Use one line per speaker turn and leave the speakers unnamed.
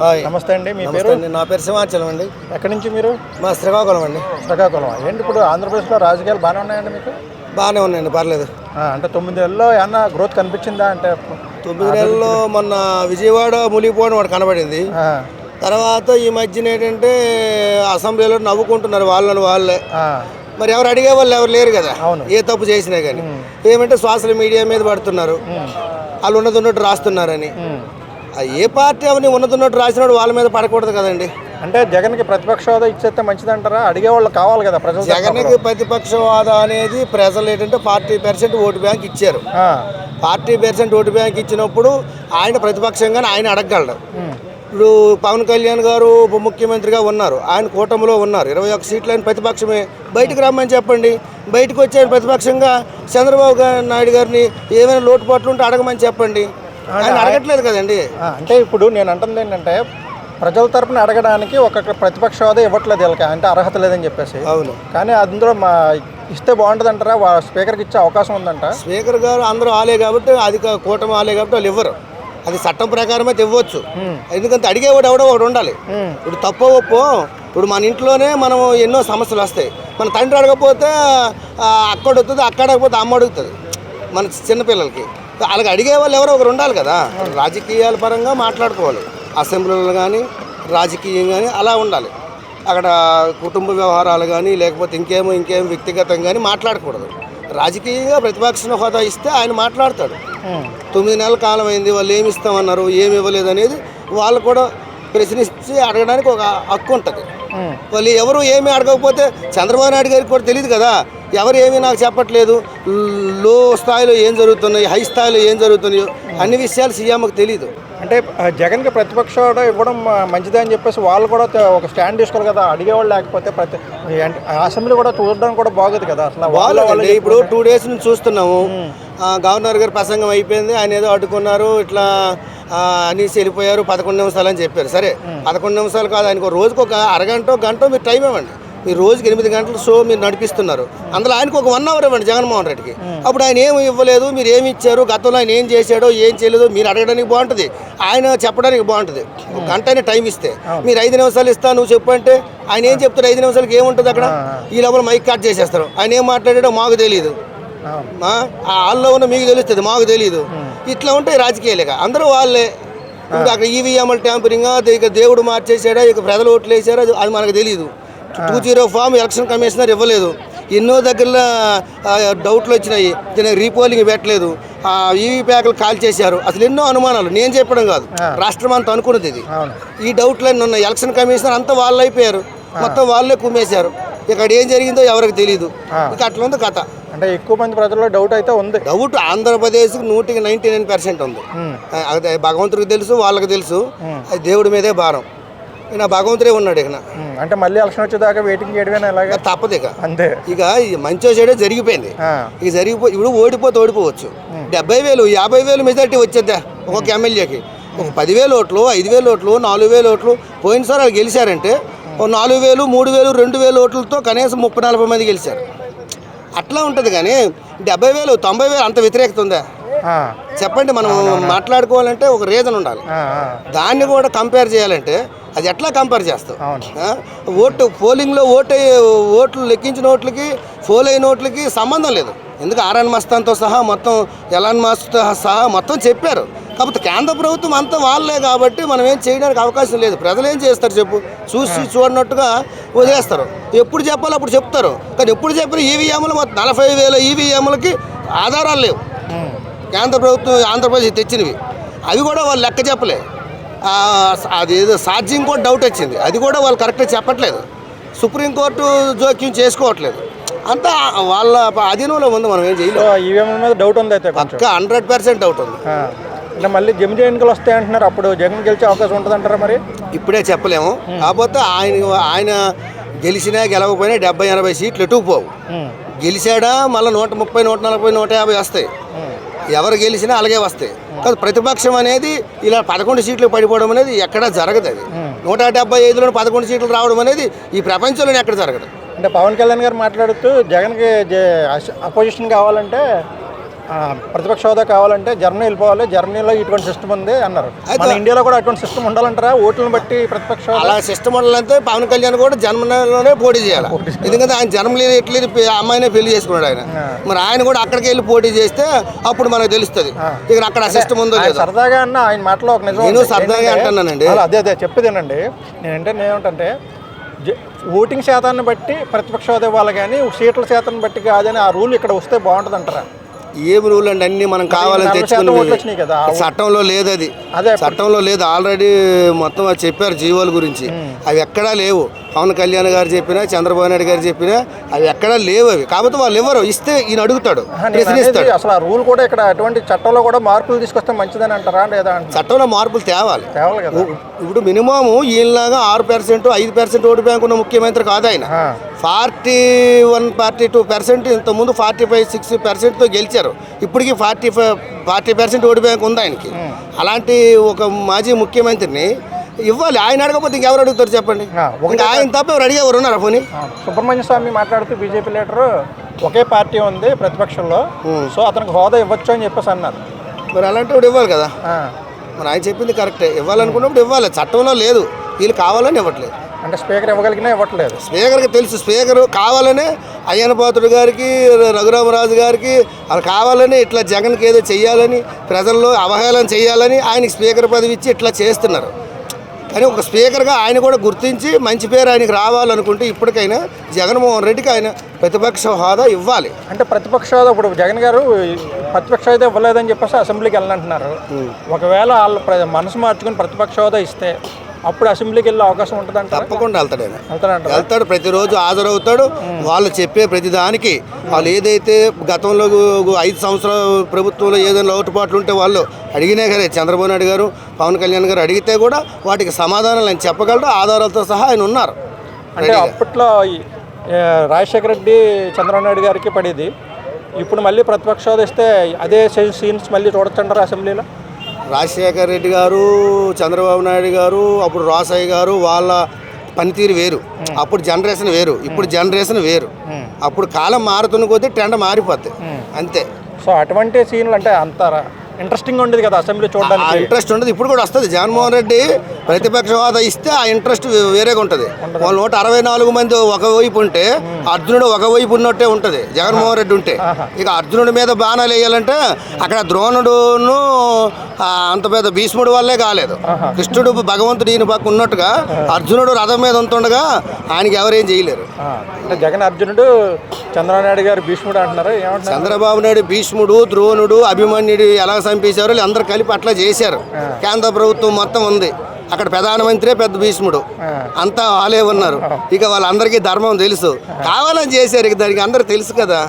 Hi.
నమస్తే అండి మీ పేరు?
అండి నా పేరు సింహాచలం అండి.
ఎక్కడి నుంచి మీరు?
మా శ్రీకాకుళం అండి.
శ్రీకాకుళం. ఏంటి ఇప్పుడు ఆంధ్రప్రదేశ్లో రాజకీయాలు బాగానే ఉన్నాయండి మీకు?
బాగానే ఉన్నాయండి పర్లేదు.
అంటే తొమ్మిది నెలల్లో ఏమన్నా గ్రోత్ కనిపించిందా అంటే?
తొమ్మిది నెలల్లో మొన్న విజయవాడ మునిగిపోవడం వాడు కనబడింది. తర్వాత ఈ మధ్యన ఏంటంటే అసెంబ్లీలో నవ్వుకుంటున్నారు వాళ్ళని వాళ్ళే. మరి ఎవరు అడిగే వాళ్ళు ఎవరు లేరు కదా.
అవును.
ఏ తప్పు చేసినా కానీ ఏమంటే సోషల్ మీడియా మీద పడుతున్నారు. వాళ్ళు ఉన్నది ఉన్నట్టు రాస్తున్నారని. ఏ పార్టీ అవన్నీ ఉన్నది ఉన్నట్టు రాసినప్పుడు వాళ్ళ మీద పడకూడదు కదండి.
అంటే జగన్కి ప్రతిపక్ష హోదా ఇచ్చేస్తే మంచిదంటారా? అడిగే వాళ్ళు కావాలి కదా ప్రజలు
జగన్కి ప్రతిపక్ష హోదా అనేది ప్రజలు ఏంటంటే ఫార్టీ పర్సెంట్ ఓటు బ్యాంక్ ఇచ్చారు. ఫార్టీ పర్సెంట్ ఓటు బ్యాంక్ ఇచ్చినప్పుడు ఆయన ప్రతిపక్షంగానే ఆయన అడగగలడు. ఇప్పుడు పవన్ కళ్యాణ్ గారు ఉప ముఖ్యమంత్రిగా ఉన్నారు. ఆయన కూటమిలో ఉన్నారు. ఇరవై ఒక్క సీట్లు ఆయన ప్రతిపక్షమే. బయటకు రమ్మని చెప్పండి. బయటకు వచ్చి ప్రతిపక్షంగా చంద్రబాబు నాయుడు గారిని ఏమైనా లోటుపాట్లు ఉంటే అడగమని చెప్పండి. ఆయన అడగట్లేదు కదండి.
అంటే ఇప్పుడు నేను అంటుంది ఏంటంటే ప్రజల తరపున అడగడానికి ఒక ప్రతిపక్ష హోదా ఇవ్వట్లేదు వీళ్ళకి అంటే అర్హత లేదని చెప్పేసి.
అవును.
కానీ అందులో మా ఇస్తే బాగుంటుంది అంటారా స్పీకర్కి ఇచ్చే అవకాశం ఉందంట.
స్పీకర్ గారు అందరూ ఆలే కాబట్టి అది కూటమి ఆలే కాబట్టి వాళ్ళు ఇవ్వరు. అది చట్టం ప్రకారం అయితే ఇవ్వచ్చు. ఎందుకంటే అడిగేవాడు ఎవడో ఒకడు ఉండాలి. ఇప్పుడు తప్పో ఒప్పో ఇప్పుడు మన ఇంట్లోనే మనం ఎన్నో సమస్యలు వస్తాయి. మన తండ్రి అడగకపోతే అక్కడ వస్తుంది అక్కడ అడగకపోతే అమ్మ అడుగుతుంది. మన చిన్నపిల్లలకి. వాళ్ళకి అడిగే వాళ్ళు ఎవరో ఒకరు ఉండాలి కదా. రాజకీయాల పరంగా మాట్లాడుకోవాలి. అసెంబ్లీలో కానీ రాజకీయం కానీ అలా ఉండాలి. అక్కడ కుటుంబ వ్యవహారాలు కానీ లేకపోతే ఇంకేమో ఇంకేం వ్యక్తిగతం కానీ మాట్లాడకూడదు. రాజకీయంగా ప్రతిపక్ష హోదా ఇస్తే ఆయన మాట్లాడతాడు. తొమ్మిది నెలల కాలం అయింది వాళ్ళు ఏమి ఇస్తామన్నారు ఏమి ఇవ్వలేదు అనేది వాళ్ళు కూడా ప్రశ్నించి అడగడానికి ఒక హక్కు ఉంటుంది. వాళ్ళు ఎవరు ఏమీ అడగకపోతే చంద్రబాబు నాయుడు గారికి కూడా తెలియదు కదా. ఎవరు ఏమీ నాకు చెప్పట్లేదు. లో స్థాయిలో ఏం జరుగుతున్నాయి హై స్థాయిలో ఏం జరుగుతున్నాయో అన్ని విషయాలు సీఎంకి తెలియదు
అంటే జగన్కి ప్రతిపక్ష హోదా ఇవ్వడం మంచిదే అని చెప్పేసి వాళ్ళు కూడా ఒక స్టాండ్ తీసుకోవాలి కదా అడిగేవాళ్ళు లేకపోతే ప్రతి అసెంబ్లీ కూడా చూడడానికి కూడా బాగోదు కదా అసలు వాళ్ళు
బాగాలేదండి ఇప్పుడు టూ డేస్ నుంచి చూస్తున్నాము. గవర్నర్ గారి ప్రసంగం అయిపోయింది ఆయన ఏదో అడ్డుకున్నారు ఇట్లా అనేసి వెళ్ళిపోయారు పదకొండు నిమిషాలు అని చెప్పారు. సరే పదకొండు నిమిషాలు కాదు ఆయనకు ఒక రోజుకు ఒక అరగంట గంట మీరు టైం ఇవ్వండి. మీరు రోజుకి ఎనిమిది గంటల షో మీరు నడిపిస్తున్నారు. అందులో ఆయనకు ఒక వన్ అవర్ ఇవ్వండి జగన్మోహన్ రెడ్డికి. అప్పుడు ఆయన ఏమి ఇవ్వలేదు మీరు ఏమి ఇచ్చారు గతంలో ఆయన ఏం చేశాడో ఏం చేయలేదో మీరు అడగడానికి బాగుంటుంది. ఆయన చెప్పడానికి బాగుంటుంది. ఒక గంట అయినా టైం ఇస్తే. మీరు ఐదు నిమిషాలు ఇస్తా నువ్వు చెప్పు అంటే ఆయన ఏం చెప్తారు? ఐదు నిమిషాలకి ఏముంటుంది అక్కడ? ఈ లోపల మైక్ కట్ చేసేస్తారు. ఆయన ఏం మాట్లాడాడో మాకు తెలియదు హాల్లో ఉన్న మీకు తెలుస్తుంది మాకు తెలియదు ఇట్లా ఉంటాయి రాజకీయాలుగా. అందరూ వాళ్ళే. ఇప్పుడు అక్కడ ఈవీఎంఎల్ ట్యాంపరింగ్ ఇక దేవుడు మార్చేసాడా ఇక ప్రజలు ఓట్లు వేసారా అది మనకు తెలియదు two zero form election commissioner ఇవ్వలేదు. ఎన్నో దగ్గరలో డౌట్లు వచ్చినాయి. దీనికి రీపోలింగ్ పెట్టలేదు. ఆ ఈవీ ప్యాకులు కాల్ చేశారు. అసలు ఎన్నో అనుమానాలు. నేను చెప్పడం కాదు. రాష్ట్రం అంతా అనుకున్నది ఇది. ఈ డౌట్లన్నీ ఉన్నాయి. ఎలక్షన్ కమిషనర్ అంతా వాళ్ళు అయిపోయారు. మొత్తం వాళ్ళే కుమ్మేశారు. ఇక్కడ ఏం జరిగిందో ఎవరికి తెలియదు ఇక అట్లా ఉంది కథ.
అంటే ఎక్కువ మంది ప్రజల్లో డౌట్ అయితే ఉంది.
డౌట్ ఆంధ్రప్రదేశ్కి నూటికి నైంటీ నైన్ పర్సెంట్ ఉంది. అది భగవంతుడికి తెలుసు వాళ్ళకి తెలుసు. అది దేవుడి మీదే భారం. ఇక భగవంతుడే ఉన్నాడు ఇక
ఉమ్, అంటే మళ్ళీ ఎలక్షన్ వచ్చేదాకా వెయిటింగ్ చేయడమేనా ఇలాగా?
తప్పదు ఇక.
అంతే.
ఇక మంచి చెడే జరిగిపోయింది. ఇక జరిగిపో ఇప్పుడు ఓడిపోతే ఓడిపోవచ్చు. డెబ్బై వేలు యాభై వేలు మెజార్టీ వచ్చేద్దా? ఒక్కొక్క ఎమ్మెల్యేకి. ఒక పదివేలు ఓట్లు ఐదు వేలు ఓట్లు నాలుగు వేలు ఓట్లు. పోయినసారి వాళ్ళు గెలిచారంటే ఒక నాలుగు వేలు మూడు వేలు రెండు వేలు ఓట్లతో కనీసం ముప్పై నలభై మంది గెలిచారు. అట్లా ఉంటుంది కానీ డెబ్బై వేలు తొంభై వేలు అంత వ్యతిరేకత ఉందా? చెప్పండి మనం మాట్లాడుకోవాలంటే ఒక రీజన్ ఉండాలి. దాన్ని కూడా కంపేర్ చేయాలంటే అది ఎట్లా కంపేర్ ఆ? ఓటు పోలింగ్లో ఓటు ఓట్లు లెక్కించిన ఓట్లకి పోల్ అయిన ఓట్లకి సంబంధం లేదు. ఎందుకు ఆర్ఎన్ మస్తాన్తో సహా మొత్తం ఎలాన్ మస్తో సహా మొత్తం చెప్పారు. కాకపోతే కేంద్ర ప్రభుత్వం అంతా వాళ్ళే కాబట్టి మనం ఏం చేయడానికి అవకాశం లేదు. ప్రజలు ఏం చేస్తారు చెప్పు? చూసి చూడనట్టుగా వదిలేస్తారు. ఎప్పుడు చెప్పాలో అప్పుడు చెప్తారు. కానీ ఎప్పుడు చెప్పిన ఈవీఎంలు మొత్తం నలభై వేల ఈవీఎంలకి ఆధారాలు లేవు. కేంద్ర ప్రభుత్వం ఆంధ్రప్రదేశ్ తెచ్చినవి. అవి కూడా వాళ్ళు లెక్క చెప్పలే. అది ఏదో సాధ్యం కూడా డౌట్ వచ్చింది. అది కూడా వాళ్ళు కరెక్ట్గా చెప్పట్లేదు. సుప్రీంకోర్టు జోక్యం చేసుకోవట్లేదు. అంతా వాళ్ళ అధీనంలో ఉంది మనం ఏం
సో
చేయలేం
ఈవీఎం మీద డౌట్ ఉంది అయితే
పక్క హండ్రెడ్ పర్సెంట్ డౌట్ ఉంది.
అంటే మళ్ళీ జమిజ ఎన్నికలు వస్తాయి అంటున్నారు. అప్పుడు జగన్ గెలిచే అవకాశం ఉంటుంది అంటారా మరి?
ఇప్పుడే చెప్పలేము. కాకపోతే ఆయన ఆయన గెలిచినా గెలవకపోయినా డెబ్బై ఎనభై సీట్లు ఎటు పోవు
ఉమ్,
గెలిచాడా మళ్ళీ నూట ముప్పై నూట నలభై నూట యాభై వస్తాయి. ఎవరు గెలిచినా అలాగే వస్తాయి. కాదు ప్రతిపక్షం అనేది ఇలా పదకొండు సీట్లు పడిపోవడం అనేది ఎక్కడా జరగదు అది. నూట డెబ్బై ఐదులో పదకొండు సీట్లు రావడం అనేది ఈ ప్రపంచంలోనే ఎక్కడ జరగదు.
అంటే పవన్ కళ్యాణ్ గారు మాట్లాడుతూ జగన్కి అపోజిషన్ కావాలంటే ప్రతిపక్ష హోదా కావాలంటే జర్మనీ వెళ్ళిపోవాలి జర్మనీలో ఇటువంటి సిస్టమ్ ఉంది అన్నారు.
అయితే-
మన ఇండియాలో కూడా అటువంటి సిస్టమ్ ఉండాలంటారా? ఓట్లను బట్టి ప్రతిపక్ష
అలా సిస్టమ్ ఉండాలంటే పవన్ కళ్యాణ్ కూడా జన్మలోనే పోటీ చేయాలి. ఎందుకంటే ఆయన జన్మలో ఎట్లేదు అమ్మాయినే పెళ్ళి చేసుకున్నాడు ఆయన. మరి ఆయన కూడా అక్కడికి వెళ్ళి పోటీ చేస్తే అప్పుడు మనకు తెలుస్తుంది. ఇక అక్కడ సిస్టమ్ ఉందో
సరదాగా అన్న ఆయన మాటలో ఒక నిజం
నేను. సరదాగా అంటున్నానండి.
అదే అదే చెప్పేదేనండి నేనంటే నేనేమంటే జ- ఓటింగ్ శాతాన్ని బట్టి ప్రతిపక్ష హోదా ఇవ్వాలి కానీ సీట్ల శాతాన్ని బట్టి కాదని ఆ రూల్ ఇక్కడ వస్తే బాగుంటుంది అంటారా
ఏం రూల్ అండి? అన్ని మనం కావాలని తెచ్చుకుని. చట్టంలో లేదు అది. చట్టంలో లేదు. ఆల్రెడీ మొత్తం అది చెప్పారు జీవోల గురించి. అవి ఎక్కడా లేవు. పవన్ కళ్యాణ్ గారు చెప్పినా చంద్రబాబు నాయుడు గారు చెప్పినా అవి ఎక్కడా లేవు అవి. కాకపోతే వాళ్ళు ఇవ్వరు ఇస్తే ఈయన అడుగుతాడు. ప్రశ్నిస్తాడు.
అసలు ఆ రూల్ కూడా ఇక్కడ అటువంటి చట్టంలో కూడా మార్పులు తీసుకొస్తే మంచిదని అంటారా? లేదా
చట్టంలో మార్పులు తేవాలి. ఇప్పుడు మినిమం ఈయనలాగా ఆరు పర్సెంట్ ఐదు పర్సెంట్ ఓటు బ్యాంక్ ఉన్న ముఖ్యమంత్రి కాదు ఆయన. Forty one forty two percent ఇంతకుముందు ఫార్టీ ఫైవ్ సిక్స్ పర్సెంట్తో గెలిచారు. ఇప్పటికీ forty five forty percent vote bank ఉంది ఆయనకి. అలాంటి ఒక మాజీ ముఖ్యమంత్రిని ఇవ్వాలి. ఆయన అడగకపోతే ఇంకెవరు అడుగుతారు చెప్పండి? ఆయన తప్ప ఎవరు అడిగేవారు ఉన్నారా పోనీ
సుబ్రహ్మణ్య స్వామి మాట్లాడుతూ బీజేపీ లీడరు ఒకే పార్టీ ఉంది ప్రతిపక్షంలో సో అతనికి హోదా ఇవ్వచ్చు అని చెప్పేసి అన్నారు.
మరి అలాంటి ఇవ్వాలి కదా? మరి ఆయన చెప్పింది కరెక్టే. ఇవ్వాలనుకున్నప్పుడు ఇవ్వాలి. చట్టంలో లేదు. వీళ్ళు కావాలని ఇవ్వట్లేదు.
అంటే స్పీకర్ ఇవ్వగలిగినా ఇవ్వట్లేదు.
స్పీకర్కి తెలుసు స్పీకర్ కావాలనే అయ్యన పాత్రుడు గారికి రఘురామరాజు గారికి వాళ్ళు కావాలని ఇట్లా జగన్కి ఏదో చెయ్యాలని ప్రజల్లో అవహేళన చేయాలని ఆయనకి స్పీకర్ పదవి ఇచ్చి ఇట్లా చేస్తున్నారు. కానీ ఒక స్పీకర్గా ఆయన కూడా గుర్తించి మంచి పేరు ఆయనకి రావాలనుకుంటే ఇప్పటికైనా జగన్మోహన్ రెడ్డికి ఆయన ప్రతిపక్ష హోదా ఇవ్వాలి.
అంటే ప్రతిపక్ష హోదా ఇప్పుడు జగన్ గారు ప్రతిపక్ష హోదా ఇవ్వలేదని చెప్పేసి అసెంబ్లీకి వెళ్ళంటున్నారు ఒకవేళ వాళ్ళు మనసు మార్చుకుని ప్రతిపక్ష హోదా ఇస్తే అప్పుడు అసెంబ్లీకి వెళ్ళే అవకాశం ఉంటుందంటారా?
తప్పకుండా వెళ్తాడు ఆయన వెళ్తాడు ప్రతిరోజు హాజరవుతాడు. వాళ్ళు చెప్పే ప్రతిదానికి వాళ్ళు ఏదైతే గతంలో ఐదు సంవత్సరాల ప్రభుత్వంలో ఏదైనా లోటుపాట్లు ఉంటే వాళ్ళు అడిగినే కదా చంద్రబాబు నాయుడు గారు పవన్ కళ్యాణ్ గారు అడిగితే కూడా వాటికి సమాధానాలు ఆయన చెప్పగలడు ఆధారాలతో సహా ఆయన ఉన్నారు.
అంటే అప్పట్లో రాజశేఖర రెడ్డి చంద్రబాబు నాయుడు గారికి పడేది. ఇప్పుడు మళ్ళీ ప్రతిపక్ష హోదా ఇస్తే అదే సీన్స్ మళ్ళీ చూడొచ్చంటారా అసెంబ్లీలో?
రాజశేఖర రెడ్డి గారు చంద్రబాబు నాయుడు గారు అప్పుడు రాసయ్య గారు వాళ్ళ పనితీరు వేరు. అప్పుడు జనరేషన్ వేరు. ఇప్పుడు జనరేషన్ వేరు. అప్పుడు కాలం మారుతున్న కొద్దీ ట్రెండ్ మారిపోద్ది. అంతే.
సో అటువంటి సీన్లు అంటే అంత ఇంట్రెస్టింగ్ ఉండేది కదా అసెంబ్లీ చూడడానికి.
ఇంట్రెస్ట్ ఉండదు. ఇప్పుడు కూడా వస్తుంది. జగన్మోహన్ రెడ్డి ప్రతిపక్ష హోదా ఇస్తే ఆ ఇంట్రెస్ట్ వేరేగా ఉంటుంది. వాళ్ళ నూట అరవై నాలుగు మంది ఒకవైపు ఉంటే అర్జునుడు ఒకవైపు ఉన్నట్టే ఉంటుంది. జగన్మోహన్ రెడ్డి ఉంటే. ఇక అర్జునుడి మీద బాణాలు వేయాలంటే అక్కడ ద్రోణుడును అంత పెద్ద భీష్ముడు వల్లే కాలేదు. కృష్ణుడు భగవంతుడు ఈయన పక్క ఉన్నట్టుగా అర్జునుడు రథం మీద ఉంటుండగా ఆయనకి ఎవరేం చేయలేరు.
జగన్ అర్జునుడు చంద్రబాబు నాయుడు గారు భీష్ముడు అంటున్నారు.
చంద్రబాబు నాయుడు భీష్ముడు ద్రోణుడు అభిమన్యుడు ఎలా చంపేశారో అందరూ కలిపి అట్లా చేశారు. కేంద్ర ప్రభుత్వం మొత్తం ఉంది. అక్కడ ప్రధానమంత్రే పెద్ద భీష్ముడు. అంతా వాళ్ళే ఉన్నారు. ఇక వాళ్ళందరికీ ధర్మం తెలుసు. కావాలని చేశారు ఇక దానికి అందరు తెలుసు కదా.